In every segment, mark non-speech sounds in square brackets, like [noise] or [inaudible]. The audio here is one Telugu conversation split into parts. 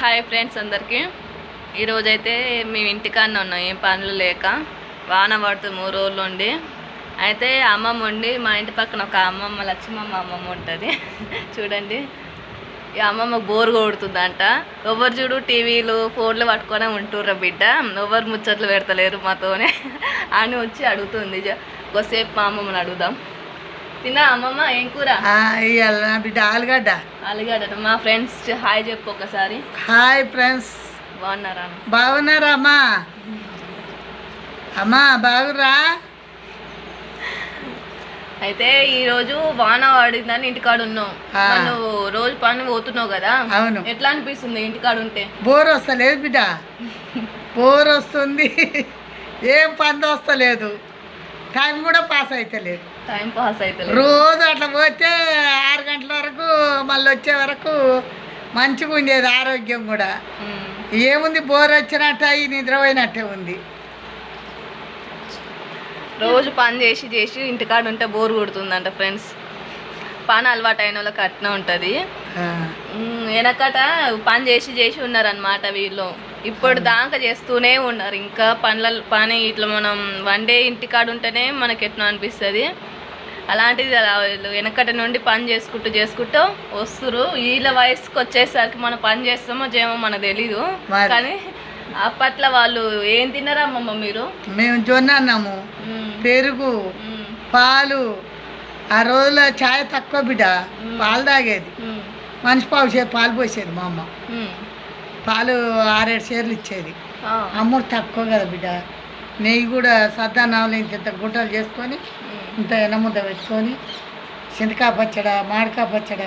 హాయ్ ఫ్రెండ్స్ అందరికీ. ఈరోజైతే మేము ఇంటికాడనే ఉన్నాం ఏం పనులు లేక. వాన పడుతుంది మూడు రోజులు ఉండి. అయితే అమ్మమ్మ ఉండి మా ఇంటి పక్కన ఒక అమ్మమ్మ లక్ష్మమ్మ అమ్మమ్మ ఉంటుంది. [laughs] చూడండి. ఈ అమ్మమ్మ బోర్ కొడుతుందంట. ఎవరు చూడు టీవీలు ఫోన్లు పట్టుకొని ఉంటుర్రా బిడ్డ. ఎవరు ముచ్చట్లు పెడతలేరు మాతోనే. [laughs] అని వచ్చి అడుగుతుంది. కొద్దిసేపు మా అమ్మమ్మని అడుగుదాం. తిన్నా అమ్మమ్మ ఏం కూర? ఇవాళ నా బిడ్డ ఆలుగడ్డ. అలిగాడట మా ఫ్రెండ్స్ హాయ్ చెప్పు ఒకసారి. Hi friends. బాగున్నారా? బాగున్నారా అమ్మా? అమ్మా బాగురా అయితే ఈ రోజు వాన పడిందని ఇంటికాడ ఉన్నాం. నువ్వు రోజు పని పోతున్నావు కదా? అవును. ఎట్లా అనిపిస్తుంది ఇంటికాడ ఉంటే? బోర్ వస్తలేదు బిడ్డ. బోర్ వస్తుంది. ఏం పని వస్తలేదు. టైం కూడా పాస్ అవుతలేదు టైం పాస్ అయితే రోజు అట్లా పోతే ఆరు గంటల వరకు మళ్ళీ వచ్చే వరకు మంచిగా ఉండేది ఆరోగ్యం కూడా. ఏముంది బోర్ వచ్చినట్టు అయ్యి నిద్రపోయినట్టే ఉంది. రోజు పని చేసి చేసి ఇంటికాడ ఉంటే బోర్ కొడుతుందంట ఫ్రెండ్స్ పని అలవాటు అయిన వాళ్ళకి అట్నే ఉంటుంది. వెనకట పని చేసి చేసి ఉన్నారనమాట వీళ్ళు. ఇప్పుడు దాకా చేస్తూనే ఉన్నారు. ఇంకా పనుల పని ఇట్లా మనం వన్ డే ఇంటికాడ ఉంటేనే మనకి ఎట్లా అనిపిస్తుంది? అలాంటిది అలా వీళ్ళు వెనకటి నుండి పని చేసుకుంటూ చేసుకుంటూ వస్తురు వీళ్ళ వయసుకి వచ్చేసరికి మనం పని చేస్తామో చేయమో మనకు తెలీదు. కానీ అప్పట్లో వాళ్ళు ఏం తిన్నారమ్మమ్మ మీరు మేము జొన్న అన్నాము. పెరుగు. పాలు ఆ రోజుల్లో ఛాయ్ తక్కువ బిడ్డ పాలు తాగేది. మనిషి పావు సేరు పాలు పోసేది మా అమ్మ మ్మ్. పాలు ఆరేడు సేర్లు ఇచ్చేది. అమ్ముడు తక్కువ కదా బిడ్డ నెయ్యి కూడా సద్దానాలు ఇంత గుంటలు చేసుకొని. ఇంత ఎనముద్ద పెట్టుకొని చింతకాయ పచ్చడ మామిడికాయ పచ్చడ.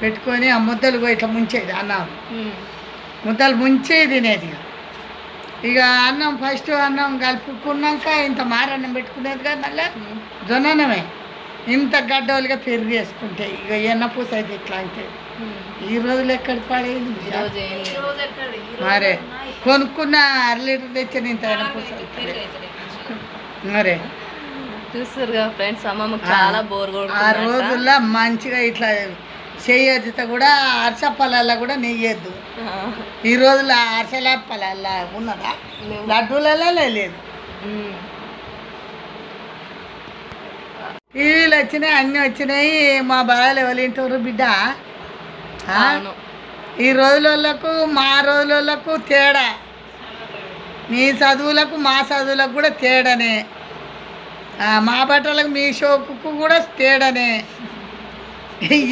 పెట్టుకొని ఆ ముద్దలు పోయి ఇట్లా ముంచేది అన్నం. ముద్దలు ముంచి తినేది ఇక. అన్నం ఫస్ట్ అన్నం కలుపుకున్నాక ఇంత మారన్నం పెట్టుకునేది కదా మళ్ళీ మ్మ్. జొన్నన్నమే ఇంత గడ్డోలుగా పెరుగు వేసుకుంటే ఇక ఎన్న పూస అయితే ఇట్లా అయితే మ్మ్. ఈ రోజులు ఎక్కడ పడేది? మరే కొనుక్కున్న అర లీటర్ తెచ్చిన ఇంత ఎన్న పూస మరే చూస్తారు ఫ్రెండ్స్ అమ్మమ్మకి చాలా బోర్ ఆ రోజుల్లో మంచిగా ఇట్లా చేయొద్దు కూడా అరస పొలాల్లో కూడా నెయ్యొద్దు. ఈ రోజుల్లో అరసల పొలాల్లో ఉన్నదా లడ్డూలలో లేదు. టీవీలు వచ్చినాయి అన్నీ వచ్చినాయి మా బాధలు ఎవరింటారు బిడ్డ? ఈ రోజులకు మా రోజులకు తేడా. మీ చదువులకు మా చదువులకు కూడా తేడానే. మా బట్టలకు మీ షోకు కూడా తేడానే.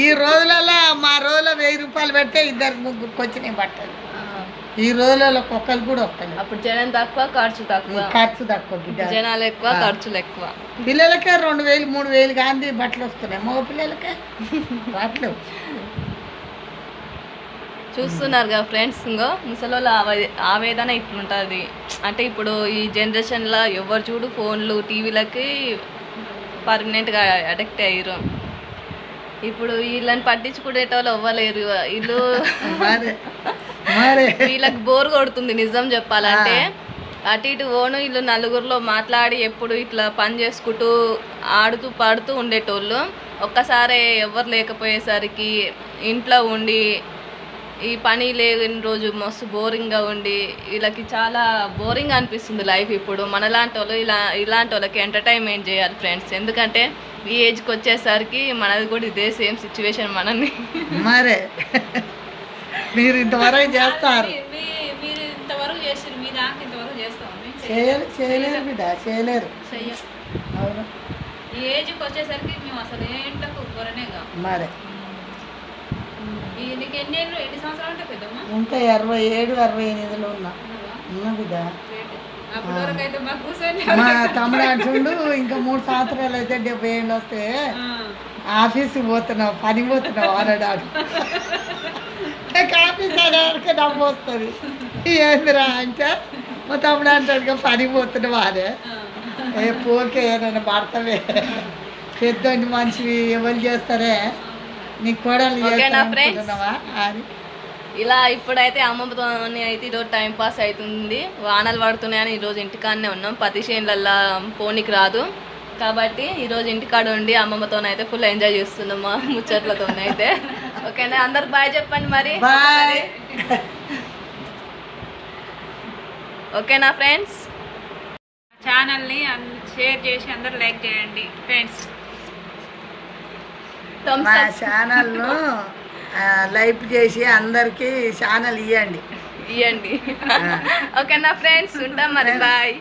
ఈ రోజులలో మా రోజులో వెయ్యి రూపాయలు పెడితే ఇద్దరు ముగ్గురికి వచ్చినాయి బట్టలు. ఈ రోజులలో ఒక్కరు కూడా వస్తలేదు అప్పుడు జనం తక్కువ ఖర్చు తక్కువ. ఖర్చు తక్కువ జనాలు ఎక్కువ. ఖర్చులు ఎక్కువ. పిల్లలకే రెండు వేలు మూడు వేలు గాంధీ బట్టలు వస్తున్నాయి. మగ పిల్లలకే? బట్టలు. చూస్తున్నారు కదా ఫ్రెండ్స్ ఇంకో ముసలోళ్ళ ఆవే- ఆవేదన ఇట్లుంటుంది. అంటే ఇప్పుడు ఈ జనరేషన్లో ఎవరు చూడు ఫోన్లు టీవీలకి పర్మనెంట్గా అడిక్ట్ అయ్యారు ఇప్పుడు వీళ్ళని పట్టించుకునేటోళ్ళు అవ్వలేరు వీళ్ళు వీళ్ళకి బోర్ కొడుతుంది నిజం చెప్పాలంటే. అటు ఇటు ఓను వీళ్ళు నలుగురిలో మాట్లాడి ఎప్పుడు ఇట్లా పని చేసుకుంటూ ఆడుతూ పాడుతూ ఉండేటోళ్ళు. ఒక్కసారి ఎవరు లేకపోయేసరికి ఇంట్లో ఉండి ఈ పని లేని రోజు మస్తు బోరింగ్గా ఉండి వీళ్ళకి చాలా బోరింగ్ అనిపిస్తుంది లైఫ్ ఇప్పుడు. మనలాంటి వాళ్ళు ఇలా ఇలాంటి వాళ్ళకి ఎంటర్టైన్మెంట్ చేయాలి ఫ్రెండ్స్. ఎందుకంటే ఈ ఏజ్కి వచ్చేసరికి మనది కూడా ఇదే సేమ్ సిచ్యువేషన్ మనల్ని మరే. మీరు ఇంతవరకు చేస్తారు. మీరు ఇంతవరకు చేసారు మీ దాకా ఇంతవరకు చేస్తాము చేయలేరు చేయలేరు బిడ్డ చేయలేరు. చెయ్యం అవును. ఈ ఏజ్కి వచ్చేసరికి మేము అసలు కొరనేగా మరి ఈ నీకు ఎన్ని ఏళ్ళు ఎన్ని సంవత్సరాలు అంటే పెద్దమ్మా ఇంకా అరవై ఏడు అరవై ఎనిమిదిలో ఉన్నా? ఉన్నా బిడ్డ. మా తమ్ముడు అంటుండు ఇంకా మూడు సంవత్సరాలు అయితే డెబ్బై ఏళ్ళు వస్తే ఆఫీస్కి పోతున్నావు పని పోతున్నావు అనడాడు ఆఫీస్ అనేవారికి నవ్వు వస్తుంది. ఏందిరా అంటే మా తమ్ముడు అంటాడు "ఇక పని పోతున్నావు అదే. ఏ పోకే నన్ను పడతావే పెద్దంటి మనిషివి ఎవరు చేస్తారే? నీ కోడలు ఇలా ఇప్పుడైతే అమ్మమ్మతో అయితే ఈరోజు టైం పాస్ అవుతుంది. వానలు పడుతున్నాయని ఈరోజు ఇంటికాడనే ఉన్నాం. పది చేనులల్లో పోనీకి రాదు. కాబట్టి ఈరోజు ఇంటికాడ ఉండి అమ్మమ్మతో అయితే ఫుల్ ఎంజాయ్ చేస్తున్నాం మా ముచ్చట్లతో అయితే. ఓకేనా అందరు బాయ్ చెప్పండి మరి. బాయ్ ఓకేనా ఫ్రెండ్స్ ఛానల్ని షేర్ చేసి అందరు లైక్ చేయండి ఫ్రెండ్స్ మా ఛానల్ను లైక్ చేసి అందరికీ ఛానల్ ఇవ్వండి ఇవ్వండి ఓకేనా ఫ్రెండ్స్ ఉంటాం మరి బాయ్.